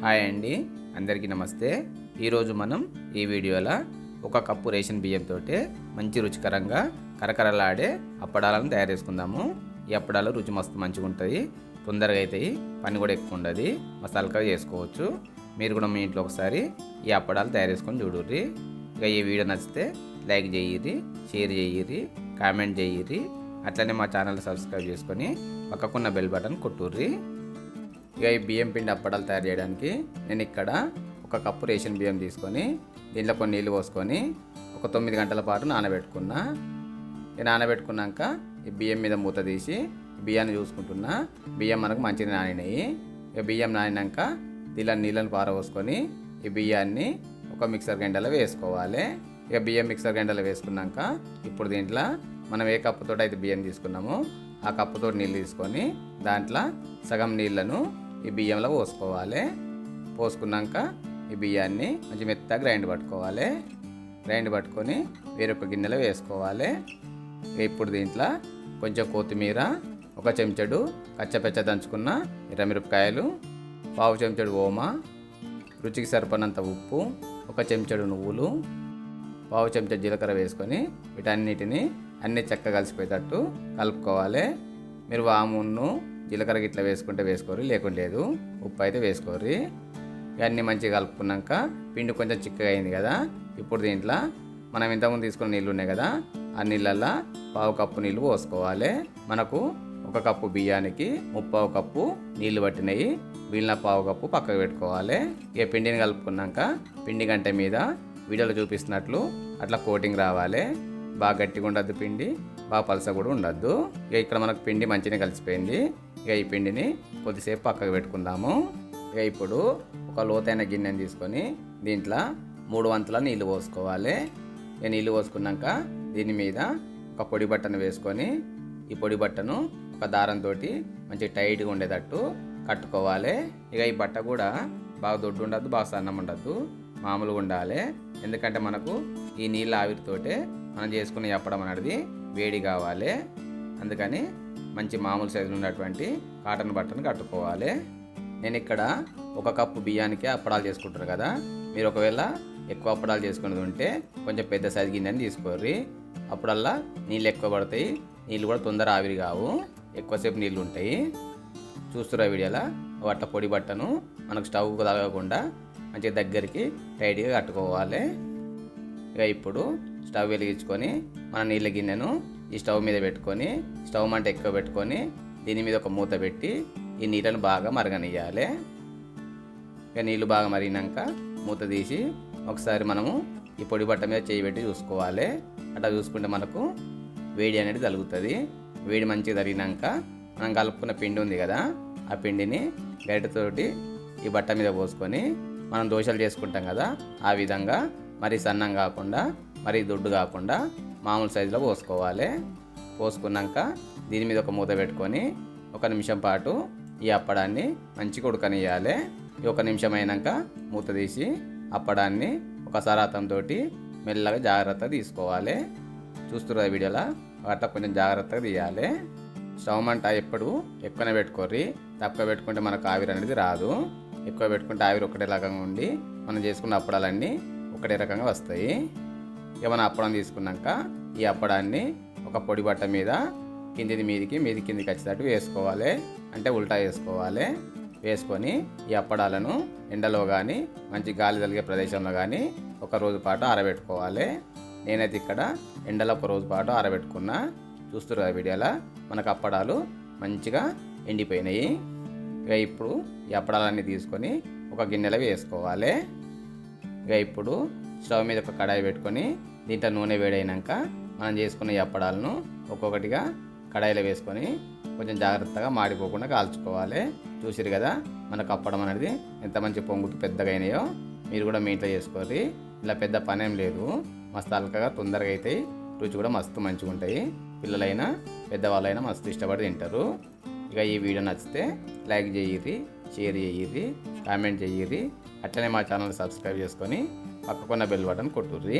Hi అండి. అందరికీ నమస్తే. ఈరోజు మనం ఈ వీడియోలో ఒక కప్పు రేషన్ బియ్యంతో మంచి రుచికరంగా కరకరలాడే అప్పడాలను తయారు చేసుకుందాము. ఈ అప్పడాలు రుచి మస్తు మంచిగా ఉంటుంది తొందరగా అవుతాయి పని కూడా ఎక్కువ ఉండదు. మసాలాగా చేసుకోవచ్చు. మీరు కూడా మీ ఇంట్లో ఒకసారి ఈ అప్పడాలు తయారు చేసుకొని చూడుర్రి. ఇక ఈ వీడియో నచ్చితే లైక్ చేయిర్రి షేర్ చేయిర్రి కామెంట్ చేయిర్రి. అట్లనే మా ఛానల్ సబ్స్క్రైబ్ చేసుకొని పక్కకున్న బెల్ బటన్ కొట్టుర్రి. ఇక ఈ బియ్యం పిండి అప్పడాలు తయారు చేయడానికి నేను ఇక్కడ ఒక కప్పు రేషన్ బియ్యం తీసుకొని దీంట్లో కొన్ని నీళ్ళు పోసుకొని ఒక తొమ్మిది గంటల పాటు నానబెట్టుకున్నా. నానబెట్టుకున్నాక ఈ బియ్యం మీద మూత తీసి బియ్యాన్ని చూసుకుంటున్నా. బియ్యం మనకు మంచిగా నానినాయి. ఇక బియ్యం నానినాక దీనిలో నీళ్ళని పారబోసుకొని ఈ బియ్యాన్ని ఒక మిక్సర్ గంటలో వేసుకోవాలి. ఇక బియ్యం మిక్సర్ గంటలో వేసుకున్నాక ఇప్పుడు దీంట్లో మనం ఏ కప్పుతో అయితే బియ్యం తీసుకున్నామో ఆ కప్పుతో నీళ్ళు తీసుకొని దాంట్లో సగం నీళ్ళను ఈ బియ్యంలో పోసుకోవాలి. పోసుకున్నాక ఈ బియ్యాన్ని మంచి మెత్తగా గ్రైండ్ పట్టుకోవాలి. గ్రైండ్ పట్టుకొని వేరొక గిన్నెలో వేసుకోవాలి. ఇప్పుడు దీంట్లో కొంచెం కొత్తిమీర ఒక చెంచడు కచ్చపెచ్చ దంచుకున్న ఎర్రమిరపకాయలు పావు చెంచడు ఓమా రుచికి సరిపడినంత ఉప్పు ఒక చెంచడు నువ్వులు పావు చెంచా జీలకర్ర వేసుకొని వీటన్నిటిని అన్ని చక్కగా కలిసిపోయేటట్టు కలుపుకోవాలి. మీరు వామును జీలకర్ర గిట్ల వేసుకుంటే వేసుకోరు లేకుంటే లేదు. ఉప్పు అయితే వేసుకోరు ఇవన్నీ మంచిగా కలుపుకున్నాక పిండి కొంచెం చిక్కగా అయింది కదా ఇప్పుడు దీంట్లో మనం ఇంతకుముందు తీసుకున్న నీళ్ళు ఉన్నాయి కదా ఆ నీళ్ళల్లో పావు కప్పు నీళ్ళు పోసుకోవాలి. మనకు ఒక కప్పు బియ్యానికి ముప్పావు కప్పు నీళ్ళు పట్టినాయి. వీళ్ళ పావు కప్పు పక్కకు పెట్టుకోవాలి. ఇక పిండిని కలుపుకున్నాక పిండి గంట మీద వీడియోలో చూపిస్తున్నట్లు అట్లా కోటింగ్ రావాలి. బాగా గట్టిగా ఉండద్దు పిండి బాగా పలస కూడా ఉండద్దు. ఇక ఇక్కడ మనకు పిండి మంచిగా కలిసిపోయింది. ఇక ఈ పిండిని కొద్దిసేపు పక్కకు పెట్టుకుందాము. ఇక ఇప్పుడు ఒక లోతైన గిన్నెని తీసుకొని దీంట్లో మూడు వంతుల నీళ్ళు పోసుకోవాలి. ఇక నీళ్ళు పోసుకున్నాక దీని మీద ఒక పొడి బట్టను వేసుకొని ఈ పొడి బట్టను ఒక దారంతో మంచి టైట్గా ఉండేటట్టు కట్టుకోవాలి. ఇక ఈ బట్ట కూడా బాగా దొడ్డు ఉండద్దు బాగా సన్నం ఉండద్దు. మామూలుగా ఉండాలి. ఎందుకంటే మనకు ఈ నీళ్ళ ఆవిరితోటే మనం చేసుకునే చెప్పడం అనేది వేడి కావాలి. అందుకని మంచి మామూలు సైజులో ఉన్నటువంటి కాటన్ బట్టను కట్టుకోవాలి. నేను ఇక్కడ ఒక కప్పు బియ్యానికి అప్పడాలు చేసుకుంటారు కదా. మీరు ఒకవేళ ఎక్కువ అప్పడాలు చేసుకునేది ఉంటే కొంచెం పెద్ద సైజు గిన్నెని తీసుకోర్రి. అప్పుడల్లా నీళ్ళు ఎక్కువ పడతాయి. నీళ్ళు కూడా తొందర ఆవిరి కావు. ఎక్కువసేపు నీళ్ళు ఉంటాయి. చూస్తురా వీడియోలో? వట్ట పొడి బట్టను మనకు స్టవ్ తగలకుండా మంచిగా దగ్గరికి టైట్గా కట్టుకోవాలి. ఇక ఇప్పుడు స్టవ్ వెలిగించుకొని మన నీళ్ళ గిన్నెను ఈ స్టవ్ మీద పెట్టుకొని స్టవ్ మంట ఎక్కువ పెట్టుకొని దీని మీద ఒక మూత పెట్టి ఈ నీళ్ళను బాగా మరగనియాలి ఇక నీళ్ళు బాగా మరిగినాక మూత తీసి ఒకసారి మనము ఈ పొడి బట్ట మీద చేయి పెట్టి చూసుకోవాలి. అట్లా చూసుకుంటే మనకు వేడి అనేది తగులుతుంది. వేడి మంచిగా తగినాక మనం కలుపుకున్న పిండి ఉంది కదా ఆ పిండిని గరిటతోటి ఈ బట్ట మీద పోసుకొని మనం దోశలు చేసుకుంటాం కదా ఆ విధంగా మరి సన్నం కాకుండా మరీ దొడ్డు కాకుండా మామూలు సైజులో పోసుకోవాలి. పోసుకున్నాక దీని మీద ఒక మూత పెట్టుకొని ఒక నిమిషం పాటు ఈ అప్పడాన్ని మంచిగా ఉడకనియాలి ఈ ఒక నిమిషం అయినాక మూత తీసి అప్పడాన్ని ఒక సరాతంతో మెల్లగా జాగ్రత్త తీసుకోవాలి. చూస్తున్నారు వీడియోలో? అట్లా కొంచెం జాగ్రత్తగా తీయాలి. స్టవ్ మంట ఎప్పుడు ఎక్కువనే పెట్టుకోర్రి. తక్కువ పెట్టుకుంటే మనకు ఆవిరి అనేది రాదు. ఎక్కువ పెట్టుకుంటే ఆవిరి ఒకటే రకంగా ఉండి మనం చేసుకున్న అప్పడాలన్నీ ఒకటే రకంగా వస్తాయి. ఇక మనం అప్పడం తీసుకున్నాక ఈ అప్పడాన్ని ఒక పొడి బట్ట మీద కిందిది మీదికి మీది కిందికి వచ్చేటట్టు వేసుకోవాలి. అంటే ఉల్టా వేసుకోవాలి. వేసుకొని ఈ అప్పడాలను ఎండలో కానీ మంచి గాలి తలిగే ప్రదేశంలో కానీ ఒక రోజు పాటు ఆరబెట్టుకోవాలి. నేనైతే ఇక్కడ ఎండలో ఒక రోజు పాటు ఆరబెట్టుకున్నా. చూస్తున్నారు కదా వీడియోలో? మనకు అప్పడాలు మంచిగా ఎండిపోయినాయి. ఇక ఇప్పుడు ఈ అప్పడాలన్నీ తీసుకొని ఒక గిన్నెలో వేసుకోవాలి. ఇక ఇప్పుడు స్టవ్ మీద ఒక కడాయి పెట్టుకొని దీంట్లో నూనె వేడైనాక మనం చేసుకున్న ఈ అప్పడాలను ఒక్కొక్కటిగా కడాయిలో వేసుకొని కొంచెం జాగ్రత్తగా మాడిపోకుండా కాల్చుకోవాలి. చూసిరు కదా మనకు అప్పడం అనేది ఎంత మంచి పొంగుకి పెద్దగా అయినాయో మీరు కూడా మీ ఇంట్లో చేసుకోవాలి ఇలా పెద్ద పనేం లేదు. మస్తు అల్కగా తొందరగా అవుతాయి రుచి కూడా మస్తు మంచిగా ఉంటాయి. పిల్లలైనా పెద్దవాళ్ళైనా మస్తు ఇష్టపడి తింటారు. ఇక ఈ వీడియో నచ్చితే లైక్ చేయరి షేర్ చేయిర్రి కామెంట్ చేయిర్రి. అట్లనే మా ఛానల్ సబ్స్క్రైబ్ చేసుకొని పక్కకున్న బెల్ బటన్ కొట్టుర్రి.